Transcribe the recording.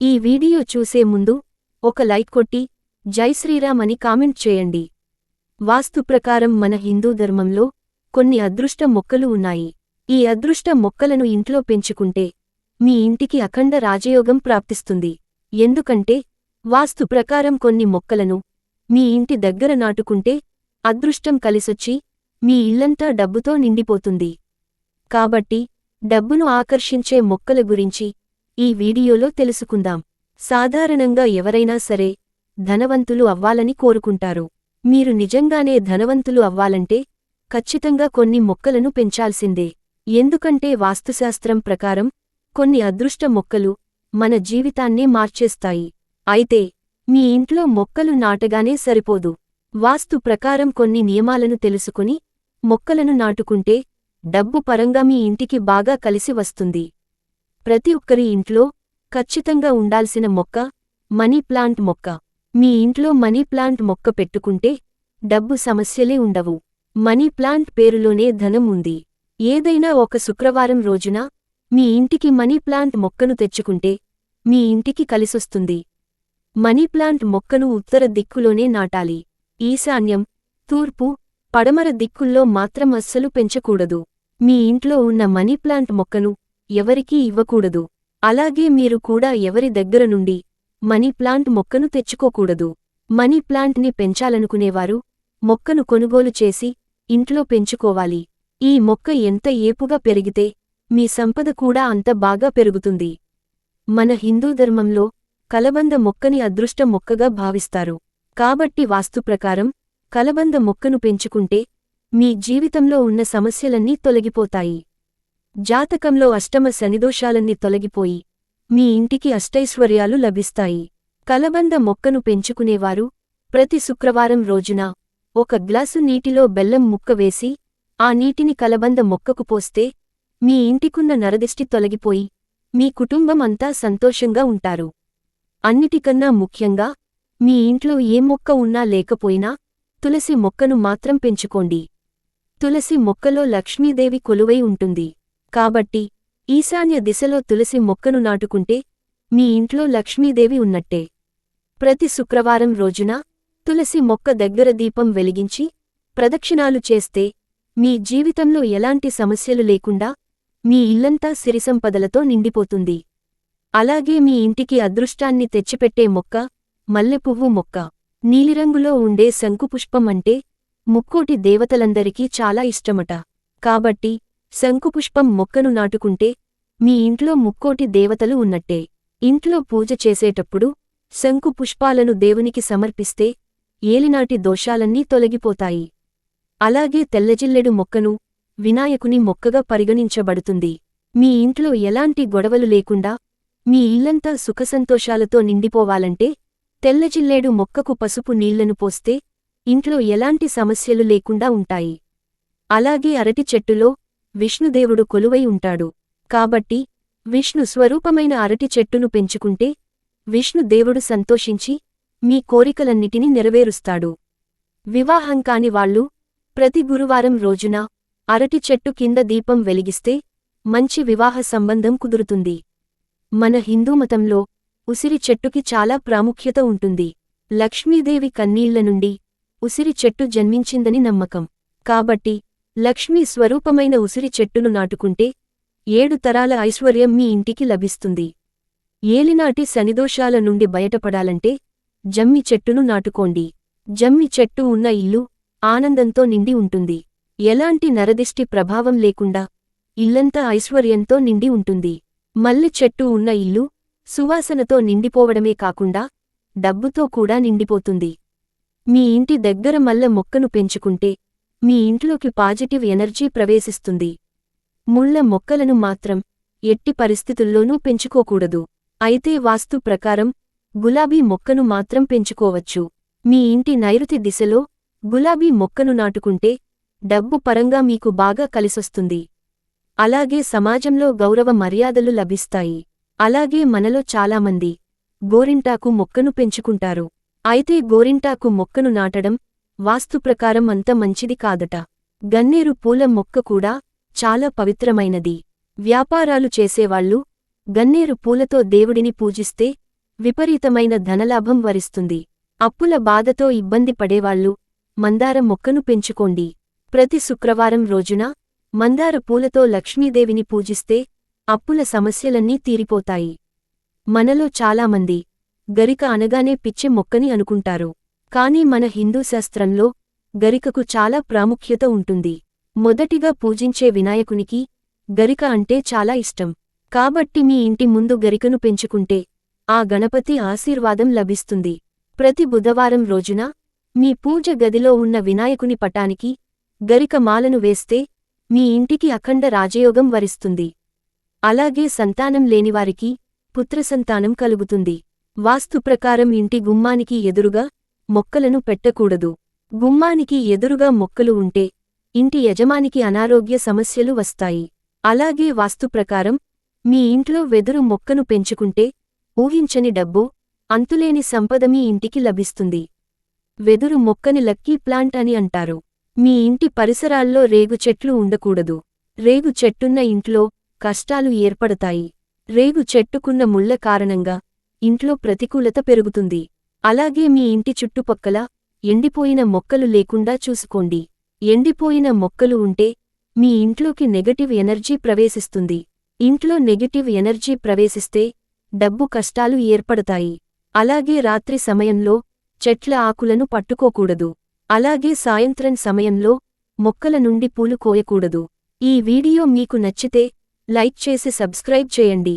ఈ వీడియో చూసే ముందు ఒక లైక్ కొట్టి జై శ్రీరామ్ అని కామెంట్ చేయండి. వాస్తు ప్రకారం మన హిందూ ధర్మంలో కొన్ని అదృష్ట మొక్కలు ఉన్నాయి. ఈ అదృష్ట మొక్కలను ఇంట్లో పెంచుకుంటే మీ ఇంటికి అఖండ రాజయోగం ప్రాప్తిస్తుంది. ఎందుకంటే వాస్తు ప్రకారం కొన్ని మొక్కలను మీ ఇంటి దగ్గర నాటుకుంటే అదృష్టం కలిసొచ్చి మీ ఇల్లంతా డబ్బుతో నిండిపోతుంది. కాబట్టి డబ్బును ఆకర్షించే మొక్కల గురించి ఈ వీడియోలో తెలుసుకుందాం. సాధారణంగా ఎవరైనా సరే ధనవంతులు అవ్వాలని కోరుకుంటారు. మీరు నిజంగానే ధనవంతులు అవ్వాలంటే ఖచ్చితంగా కొన్ని మొక్కలను పెంచాల్సిందే. ఎందుకంటే వాస్తుశాస్త్రం ప్రకారం కొన్ని అదృష్ట మొక్కలు మన జీవితాన్నే మార్చేస్తాయి. అయితే మీ ఇంట్లో మొక్కలు నాటగానే సరిపోదు. వాస్తు ప్రకారం కొన్ని నియమాలను తెలుసుకుని మొక్కలను నాటుకుంటే డబ్బు పరంగా మీ ఇంటికి బాగా కలిసి వస్తుంది. ప్రతి ఒక్కరి ఇంట్లో ఖచ్చితంగా ఉండాల్సిన మొక్క మనీ ప్లాంట్ మొక్క. మీ ఇంట్లో మనీ ప్లాంట్ మొక్క పెట్టుకుంటే డబ్బు సమస్యలే ఉండవు. మనీ ప్లాంట్ పేరులోనే ధనం ఉంది. ఏదైనా ఒక శుక్రవారం రోజున మీ ఇంటికి మనీ ప్లాంట్ మొక్కను తెచ్చుకుంటే మీ ఇంటికి కలిసొస్తుంది. మనీ ప్లాంట్ మొక్కను ఉత్తర దిక్కులోనే నాటాలి. ఈశాన్యం తూర్పు పడమర దిక్కుల్లో మాత్రం అస్సలు పెంచకూడదు. మీ ఇంట్లో ఉన్న మనీ ప్లాంట్ మొక్కను ఎవరికీ ఇవ్వకూడదు. అలాగే మీరు కూడా ఎవరి దగ్గర నుండి మనీ ప్లాంట్ మొక్కను తెచ్చుకోకూడదు. మనీ ప్లాంట్ని పెంచాలనుకునేవారు మొక్కను కొనుగోలు చేసి ఇంట్లో పెంచుకోవాలి. ఈ మొక్క ఎంత ఏపుగా పెరిగితే మీ సంపద కూడా అంత బాగా పెరుగుతుంది. మన హిందూ ధర్మంలో కలబంద మొక్కని అదృష్ట మొక్కగా భావిస్తారు. కాబట్టి వాస్తు ప్రకారం కలబంద మొక్కను పెంచుకుంటే మీ జీవితంలో ఉన్న సమస్యలన్నీ తొలగిపోతాయి. జాతకంలో అష్టమ శనిదోషాలన్నీ తొలగిపోయి మీ ఇంటికి అష్టైశ్వర్యాలు లభిస్తాయి. కలబంద మొక్కను పెంచుకునేవారు. ప్రతి శుక్రవారం రోజున ఒక గ్లాసు నీటిలో బెల్లం ముక్క వేసి ఆ నీటిని కలబంద మొక్కకు పోస్తే మీ ఇంటికున్న నరదిష్టి తొలగిపోయి మీ కుటుంబం అంతా సంతోషంగా ఉంటారు. అన్నిటికన్నా ముఖ్యంగా మీ ఇంట్లో ఏ మొక్క ఉన్నా లేకపోయినా తులసి మొక్కను మాత్రం పెంచుకోండి. తులసి మొక్కలో లక్ష్మీదేవి కొలువై ఉంటుంది. కాబట్టి ఈశాన్య దిశలో తులసి మొక్కను నాటుకుంటే మీ ఇంట్లో లక్ష్మీదేవి ఉన్నట్టే. ప్రతి శుక్రవారం రోజున తులసి మొక్క దగ్గర దీపం వెలిగించి ప్రదక్షిణాలు చేస్తే మీ జీవితంలో ఎలాంటి సమస్యలు లేకుండా మీ ఇల్లంతా సిరిసంపదలతో నిండిపోతుంది. అలాగే మీ ఇంటికి అదృష్టాన్ని తెచ్చిపెట్టే మొక్క మల్లెపువ్వు మొక్క. నీలిరంగులో ఉండే శంకుపుష్పం అంటే ముక్కోటి దేవతలందరికీ చాలా ఇష్టమట. కాబట్టి శంకుపుష్పం మొక్కను నాటుకుంటే మీ ఇంట్లో ముక్కోటి దేవతలు ఉన్నట్టే. ఇంట్లో పూజ చేసేటప్పుడు శంకు పుష్పాలను దేవునికి సమర్పిస్తే ఏలినాటి దోషాలన్నీ తొలగిపోతాయి. అలాగే తెల్లజిల్లెడు మొక్కను వినాయకుని మొక్కగా పరిగణించబడుతుంది. మీ ఇంట్లో ఎలాంటి గొడవలు లేకుండా మీ ఇల్లంతా సుఖసంతోషాలతో నిండిపోవాలంటే తెల్లజిల్లేడు మొక్కకు పసుపు నీళ్ళను పోస్తే ఇంట్లో ఎలాంటి సమస్యలు లేకుండా ఉంటాయి. అలాగే అరటి చెట్టులో విష్ణుదేవుడు కొలువై ఉంటాడు. కాబట్టి విష్ణు స్వరూపమైన అరటి చెట్టును పెంచుకుంటే విష్ణుదేవుడు సంతోషించి మీ కోరికలన్నిటినీ నెరవేరుస్తాడు. వివాహం కాని వాళ్ళు ప్రతి గురువారం రోజున అరటి చెట్టు కింద దీపం వెలిగిస్తే మంచి వివాహ సంబంధం కుదురుతుంది. మన హిందూ మతంలో ఉసిరి చెట్టుకి చాలా ప్రాముఖ్యత ఉంటుంది. లక్ష్మీదేవి కన్నీళ్ళ నుండి ఉసిరి చెట్టు జన్మించిందని నమ్మకం. కాబట్టి లక్ష్మీ స్వరూపమైన ఉసిరి చెట్టును నాటుకుంటే ఏడు తరాల ఐశ్వర్యం మీ ఇంటికి లభిస్తుంది. ఏలినాటి శనిదోషాల నుండి బయటపడాలంటే జమ్మి చెట్టును నాటుకోండి. జమ్మి చెట్టు ఉన్న ఇల్లు ఆనందంతో నిండి ఉంటుంది. ఎలాంటి నరదిష్టి ప్రభావం లేకుండా ఇల్లంతా ఐశ్వర్యంతో నిండి ఉంటుంది. మల్లె చెట్టు ఉన్న ఇల్లు సువాసనతో నిండిపోవడమే కాకుండా డబ్బుతో కూడా నిండిపోతుంది. మీ ఇంటి దగ్గర మల్లె మొక్కను పెంచుకుంటే మీ ఇంట్లోకి పాజిటివ్ ఎనర్జీ ప్రవేశిస్తుంది. ముళ్ళ మొక్కలను మాత్రం ఎట్టి పరిస్థితుల్లోనూ పెంచుకోకూడదు. అయితే వాస్తు ప్రకారం గులాబీ మొక్కను మాత్రం పెంచుకోవచ్చు. మీ ఇంటి నైరుతి దిశలో గులాబీ మొక్కను నాటుకుంటే డబ్బు పరంగా మీకు బాగా కలిసొస్తుంది. అలాగే సమాజంలో గౌరవ మర్యాదలు లభిస్తాయి. అలాగే మనలో చాలామంది గోరింటాకు మొక్కను పెంచుకుంటారు. అయితే గోరింటాకు మొక్కను నాటడం వాస్తు ప్రకారం అంత మంచిది కాదట. గన్నేరు పూల మొక్క కూడా చాలా పవిత్రమైనది. వ్యాపారాలు చేసేవాళ్ళు గన్నేరు పూలతో దేవుడిని పూజిస్తే విపరీతమైన ధనలాభం వరిస్తుంది. అప్పుల బాధతో ఇబ్బంది పడేవాళ్ళు మందార మొక్కను పెంచుకోండి. ప్రతి శుక్రవారం రోజున మందార పూలతో లక్ష్మీదేవిని పూజిస్తే అప్పుల సమస్యలన్నీ తీరిపోతాయి. మనలో చాలామంది గరిక అనగానే పిచ్చె మొక్కని అనుకుంటారు. కాని మన హిందూ శాస్త్రంలో గరికకు చాలా ప్రాముఖ్యత ఉంటుంది. మొదటిగా పూజించే వినాయకునికి గరిక అంటే చాలా ఇష్టం. కాబట్టి మీ ఇంటి ముందు గరికను పెంచుకుంటే ఆ గణపతి ఆశీర్వాదం లభిస్తుంది. ప్రతి బుధవారం రోజున మీ పూజ గదిలో ఉన్న వినాయకుని పటానికి గరిక మాలను వేస్తే మీ ఇంటికి అఖండ రాజయోగం వరిస్తుంది. అలాగే సంతానం లేనివారికి పుత్రసంతానం కలుగుతుంది. వాస్తు ప్రకారం ఇంటి గుమ్మానికి ఎదురుగా మొక్కలను పెట్టకూడదు. గుమ్మానికి ఎదురుగా మొక్కలు ఉంటే ఇంటి యజమానికి అనారోగ్య సమస్యలు వస్తాయి. అలాగే వాస్తు ప్రకారం మీ ఇంట్లో వెదురు మొక్కను పెంచుకుంటే ఊహించని డబ్బు అంతులేని సంపద మీ ఇంటికి లభిస్తుంది. వెదురు మొక్కని లక్కీ ప్లాంట్ అని అంటారు. మీ ఇంటి పరిసరాల్లో రేగు చెట్లు ఉండకూడదు. రేగు చెట్టున్న ఇంట్లో కష్టాలు ఏర్పడతాయి. రేగు చెట్టుకున్న ముళ్ళ కారణంగా ఇంట్లో ప్రతికూలత పెరుగుతుంది. అలాగే మీ ఇంటి చుట్టుపక్కల ఎండిపోయిన మొక్కలు లేకుండా చూసుకోండి. ఎండిపోయిన మొక్కలు ఉంటే మీ ఇంట్లోకి నెగటివ్ ఎనర్జీ ప్రవేశిస్తుంది. ఇంట్లో నెగటివ్ ఎనర్జీ ప్రవేశిస్తే డబ్బు కష్టాలు ఏర్పడతాయి. అలాగే రాత్రి సమయంలో చెట్ల ఆకులను పట్టుకోకూడదు. అలాగే సాయంత్రం సమయంలో మొక్కల నుండి పూలు కోయకూడదు. ఈ వీడియో మీకు నచ్చితే లైక్ చేసి సబ్స్క్రైబ్ చేయండి.